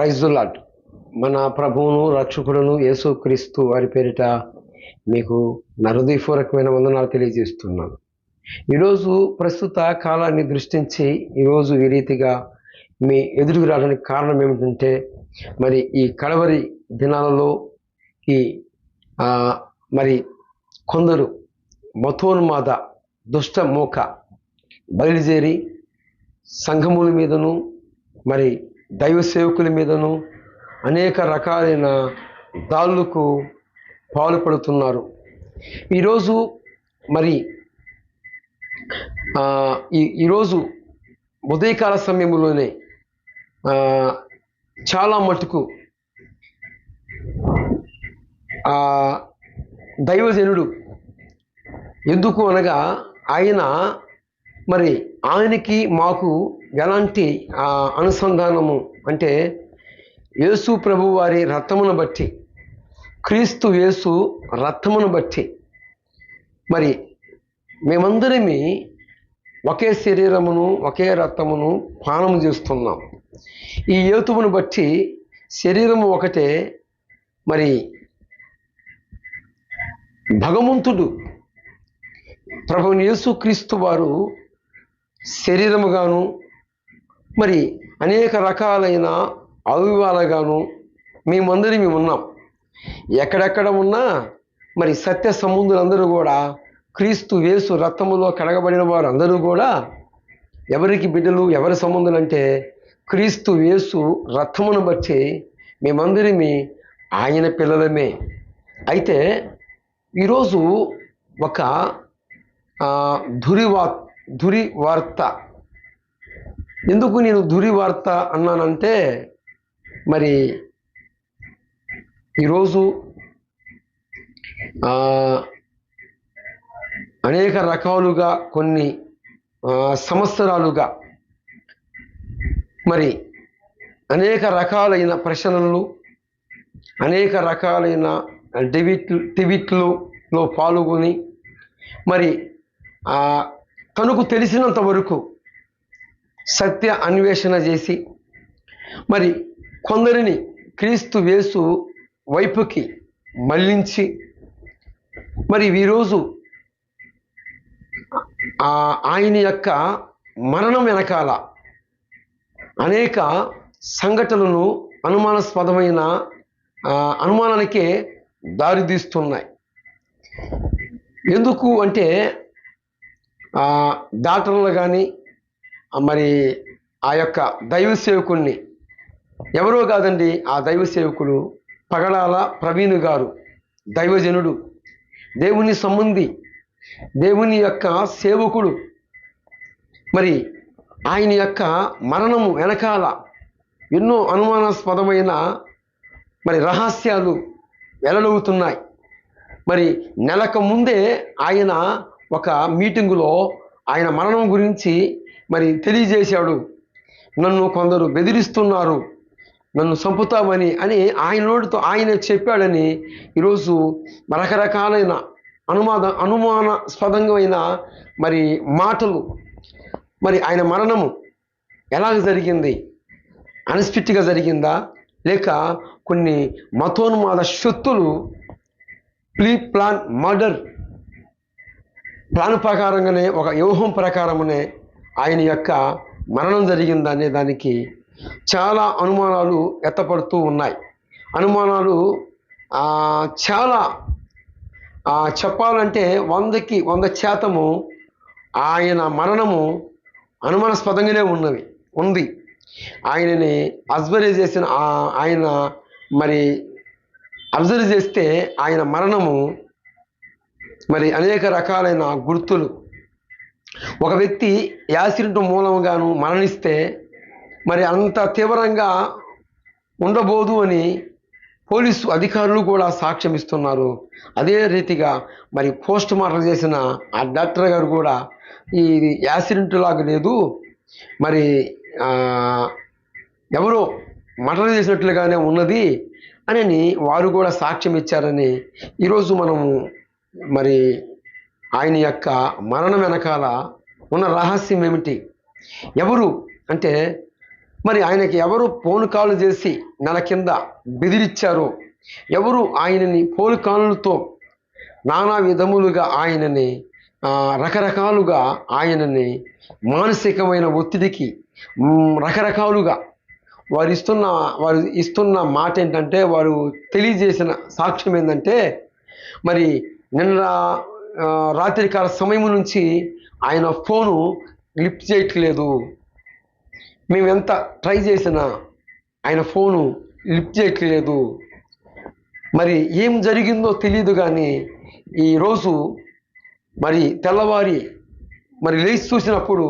ప్రైజులాట్ మన ప్రభువును రక్షకుడును యేసుక్రీస్తు వారి పేరిట మీకు నా వందనాలు తెలియజేస్తున్నాను. ఈరోజు ప్రస్తుత కాలాన్ని దృష్టించి ఈరోజు ఈ రీతిగా మీ ఎదురుకు రావడానికి కారణం ఏమిటంటే మరి ఈ కడవరి దినాలలో ఈ మరి కొందరు మతోన్మాద దుష్ట మోక బయలుదేరి సంఘముల మీదను మరి దైవ సేవకుల మీదను అనేక రకాలైన దాడులకు పాల్పడుతున్నారు. ఈరోజు మరి ఈ ఈరోజు ఉదయకాల సమయంలోనే చాలా మటుకు దైవజనుడు ఎందుకు అనగా ఆయన మరి ఆయనకి మాకు ఎలాంటి అనుసంధానము అంటే యేసు ప్రభు వారి రక్తమును బట్టి క్రీస్తు యేసు రక్తమును బట్టి మరి మేమందరమీ ఒకే శరీరమును ఒకే రక్తమును పానము చేస్తున్నాం ఈ యేతువును బట్టి శరీరము ఒకటే మరి భగవంతుడు ప్రభు యేసుక్రీస్తు వారు శరీరముగాను మరి అనేక రకాలైన అవయవాలుగాను మేమందరి మేము ఉన్నాం. ఎక్కడెక్కడ ఉన్నా మరి సత్య సంబంధులందరూ కూడా క్రీస్తు వేసు రక్తములో కడగబడిన వారు అందరూ కూడా ఎవరికి బిడ్డలు ఎవరి సంబంధులు అంటే క్రీస్తు వేసు రక్తమును బట్టి మేమందరిమి ఆయన పిల్లలమే. అయితే ఈరోజు ఒక దురివా దురివార్త ఎందుకు నేను దురివార్త అన్నానంటే మరి ఈరోజు అనేక రకాలుగా కొన్ని సంవత్సరాలుగా మరి అనేక రకాలైన ప్రశ్నలు అనేక రకాలైన డివిట్ టివిట్లలో పాల్గొని మరి తనకు తెలిసినంత వరకు సత్య అన్వేషణ చేసి మరి కొందరిని క్రీస్తు వేసు వైపుకి మళ్ళించి మరి ఈరోజు ఆయన యొక్క మరణం వెనకాల అనేక సంఘటనలు అనుమానాస్పదమైన అనుమానానికే దారితీస్తున్నాయి ఎందుకు అంటే డాక్టర్లు కానీ మరి ఆ యొక్క దైవ సేవకుణ్ణి. ఎవరో కాదండి ఆ దైవ సేవకుడు పగడాల ప్రవీణ్ గారు దైవజనుడు. దేవుని సంబంధి దేవుని యొక్క సేవకుడు. మరి ఆయన యొక్క మరణము వెనకాల ఎన్నో అనుమానాస్పదమైన మరి రహస్యాలు వెల్లడవుతున్నాయి మరి నెలకు ముందే ఆయన ఒక మీటింగులో ఆయన మరణం గురించి మరి తెలియజేశాడు. నన్ను కొందరు బెదిరిస్తున్నారు. నన్ను చంపుతామని అని ఆయన నోటితో ఆయన చెప్పాడని ఈరోజు రకరకాలైన అనుమాద అనుమానాస్పదంగా మరి మాటలు. మరి ఆయన మరణము ఎలాగ జరిగింది? అన్స్పిట్గా జరిగిందా? లేక కొన్ని మతోన్మాద శక్తులు ప్రీ ప్లాన్ మర్డర్ ప్లాన్ ప్రకారంగానే ఒక వ్యూహం ప్రకారమునే ఆయన యొక్క మరణం జరిగిందనే దానికి చాలా అనుమానాలు ఎత్తపడుతూ ఉన్నాయి. అనుమానాలు చాలా చెప్పాలంటే వందకి వంద శాతము ఆయన మరణము అనుమానాస్పదంగానే ఉన్నవి ఉంది. ఆయనని అబ్జర్వ్ చేసిన ఆయన మరి అబ్జర్వ్ చేస్తే ఆయన మరణము మరి అనేక రకాలైన గుర్తులు. ఒక వ్యక్తి యాసిడ్ మూలంగాను మరణిస్తే మరి అంత తీవ్రంగా ఉండబోదు అని పోలీసు అధికారులు కూడా సాక్ష్యం ఇస్తున్నారు. అదే రీతిగా మరి పోస్ట్ మార్టం చేసిన ఆ డాక్టర్ గారు కూడా ఇది యాసిడెంట్ లాగా లేదు. మరి ఎవరో మటన్ చేసినట్లుగానే ఉన్నది అని వారు కూడా సాక్ష్యం ఇచ్చారని ఈరోజు మనము మరి ఆయన యొక్క మరణం వెనకాల ఉన్న రహస్యం ఏమిటి? ఎవరు? అంటే మరి ఆయనకి ఎవరు ఫోన్ కాల్ చేసి నెల కింద బెదిరిచ్చారు? ఎవరు ఆయనని ఫోన్ కాళ్ళతో నానా విధములుగా ఆయనని రకరకాలుగా ఆయనని మానసికమైన ఒత్తిడికి రకరకాలుగా వారు ఇస్తున్న వారు ఇస్తున్న మాట ఏంటంటే వారు తెలియజేసిన సాక్ష్యం ఏంటంటే మరి నిన్న రాత్రికాల సమయం నుంచి ఆయన ఫోను లిఫ్ట్ చేయట్లేదు. మేము ఎంత ట్రై చేసినా ఆయన ఫోను లిఫ్ట్ చేయట్లేదు. మరి ఏం జరిగిందో తెలియదు కానీ ఈరోజు మరి తెల్లవారి మరి లేచి చూసినప్పుడు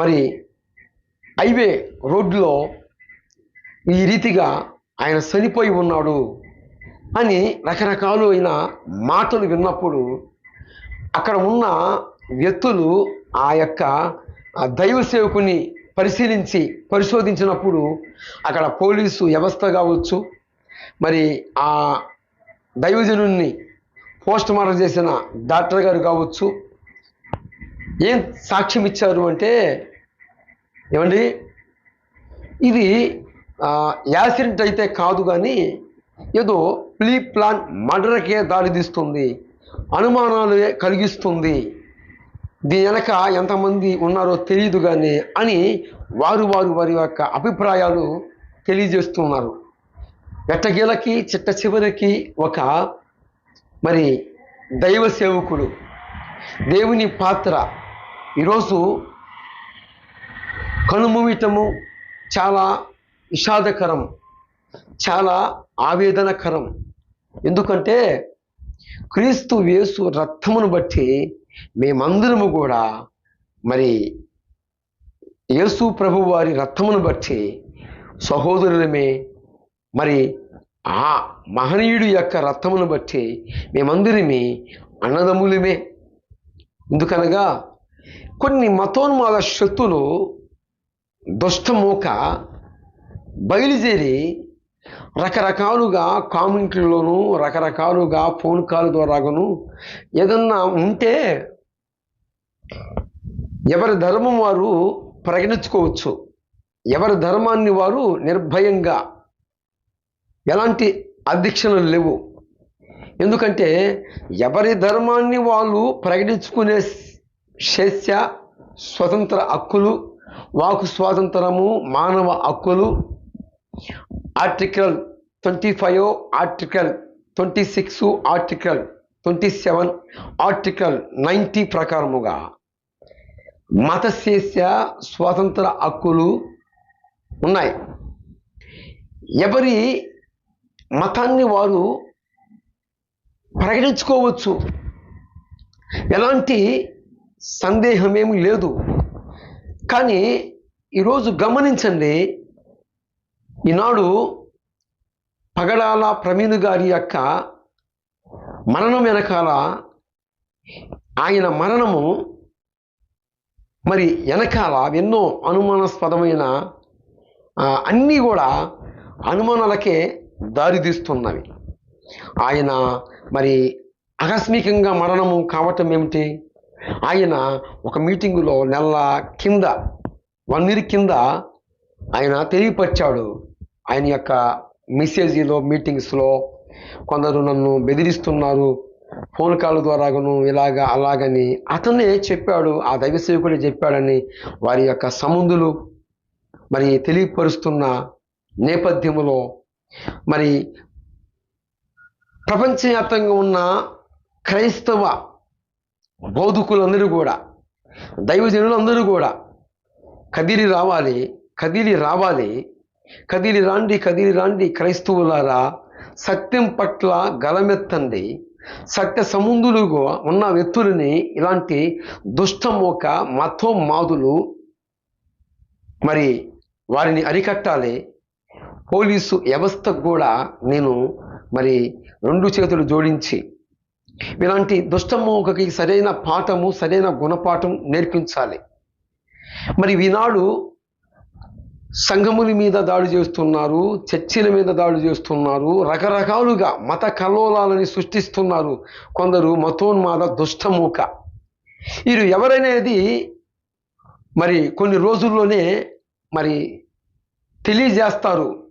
మరి హైవే రోడ్లో ఈ రీతిగా ఆయన చనిపోయి ఉన్నాడు. అని రకరకాలు అయిన మాటలు విన్నప్పుడు అక్కడ ఉన్న వ్యక్తులు ఆ యొక్క దైవ సేవకుని పరిశీలించి పరిశోధించినప్పుడు అక్కడ పోలీసు వ్యవస్థ కావచ్చు మరి ఆ దైవజనుణ్ణి పోస్ట్ మార్టం చేసిన డాక్టర్ గారు కావచ్చు ఏం సాక్ష్యం ఇచ్చారు అంటే ఏమండి? ఇది యాక్సిడెంట్ అయితే కాదు కానీ ఏదో ప్లీ ప్లాన్ మర్డర్కే దారితీస్తుంది అనుమానాలు కలిగిస్తుంది. దీని వెనక ఎంతమంది ఉన్నారో తెలియదు కానీ అని వారు వారు వారి యొక్క అభిప్రాయాలు తెలియజేస్తున్నారు. ఎట్టగీలకి చిట్ట చివరికి ఒక మరి దైవ సేవకుడు దేవుని పాత్ర. ఈరోజు కనుమూయటము చాలా విషాదకరం చాలా ఆవేదనకరం. ఎందుకంటే క్రీస్తు యేసు రక్తమును బట్టి మేమందరము కూడా మరి యేసు ప్రభు వారి రక్తమును బట్టి సహోదరులమే మరి ఆ మహనీయుడి యొక్క రక్తమును బట్టి మేమందరమే అన్నదమ్ములమే. ఎందుకనగా కొన్ని మతోన్మాద శక్తులు దుష్టమూక బయలుదేరి రకరకాలుగా కామెంట్లలోనూ రకరకాలుగా ఫోన్ కాల్ ద్వారాగాను ఏదన్నా ఉంటే ఎవరి ధర్మం వారు ప్రకటించుకోవచ్చు ఎవరి ధర్మాన్ని వారు నిర్భయంగా. ఎలాంటి అధ్యక్షలు లేవు. ఎందుకంటే ఎవరి ధర్మాన్ని వాళ్ళు ప్రకటించుకునే శస్య స్వతంత్ర హక్కులు వాకు స్వాతంత్రము మానవ హక్కులు article twenty five article twenty six article twenty seven article ninety ప్రకారముగా మత శేష్య స్వాతంత్ర హక్కులు ఉన్నాయి. ఎవరి మతాన్ని వారు ప్రకటించుకోవచ్చు? ఎలాంటి సందేహమేమి లేదు. కానీ ఈరోజు గమనించండి ఈనాడు పగడాల ప్రవీణ్ గారి యొక్క మరణం వెనకాల ఆయన మరణము మరి వెనకాల ఎన్నో అనుమానాస్పదమైన అన్నీ కూడా అనుమానాలకే దారితీస్తున్నవి ఆయన మరి ఆకస్మికంగా మరణము కావటం ఏమిటి? ఆయన ఒక మీటింగులో నెల కింద వన్ ఇయర్ కింద ఆయన తెలియపరిచాడు. ఆయన యొక్క మెసేజీలో మీటింగ్స్లో కొందరు నన్ను బెదిరిస్తున్నారు. ఫోన్ కాల్ ద్వారాను ఇలాగా అలాగని అతనే చెప్పాడు ఆ దైవసేవకుడే చెప్పాడని వారి యొక్క సముందులు మరి తెలియపరుస్తున్న నేపథ్యములో మరి ప్రపంచవ్యాప్తంగా ఉన్న క్రైస్తవ బౌద్ధకులందరూ కూడా దైవజనులందరూ కూడా కదిలి రావాలి కదిలి రావాలి కదిలి రాండి కదిలి రాండి క్రైస్తవులారా సత్యం పట్ల గలమెత్తండి. సత్య సముందులుగా ఉన్న వ్యక్తులని ఇలాంటి దుష్టమోక మతోమాదులు మరి వారిని అరికట్టాలి. పోలీసు వ్యవస్థకు కూడా నేను మరి రెండు చేతులు జోడించి ఇలాంటి దుష్టమోకకి సరైన పాఠము సరైన గుణపాఠం నేర్పించాలి. మరి ఈనాడు సంఘముల మీద దాడి చేస్తున్నారు చర్చిల మీద దాడి చేస్తున్నారు రకరకాలుగా మత కల్లోలాలని సృష్టిస్తున్నారు. కొందరు మతోన్మాద దుష్టమూక. వీరు ఎవరనేది మరి కొన్ని రోజుల్లోనే మరి తెలియజేస్తారు.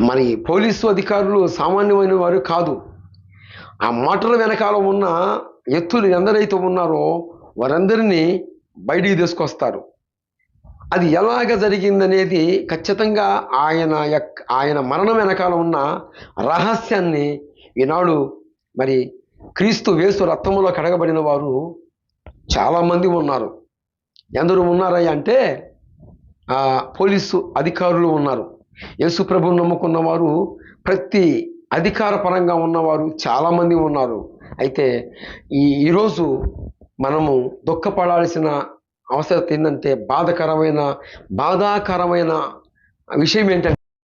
మరి పోలీసు అధికారులు సామాన్యమైన వారు కాదు. ఆ మాటల వెనకాల ఉన్న ఎత్తులు ఎందరైతే ఉన్నారో వారందరినీ బయటికి తీసుకొస్తారు. అది ఎలాగ జరిగిందనేది ఖచ్చితంగా ఆయన యొక్క ఆయన మరణం వెనకాల ఉన్న రహస్యాన్ని ఈనాడు మరి క్రీస్తు వేసు రక్తంలో కడగబడిన వారు చాలామంది ఉన్నారు. ఎందరు ఉన్నారయ్య అంటే పోలీసు అధికారులు ఉన్నారు. యేసు ప్రభువు నమ్ముకున్న వారు ప్రతి అధికార పరంగా ఉన్నవారు చాలామంది ఉన్నారు. అయితే ఈ ఈరోజు మనము దుఃఖపడాల్సిన అవసరం ఏంటంటే బాధకరమైన బాధాకరమైన విషయం ఏంటంటే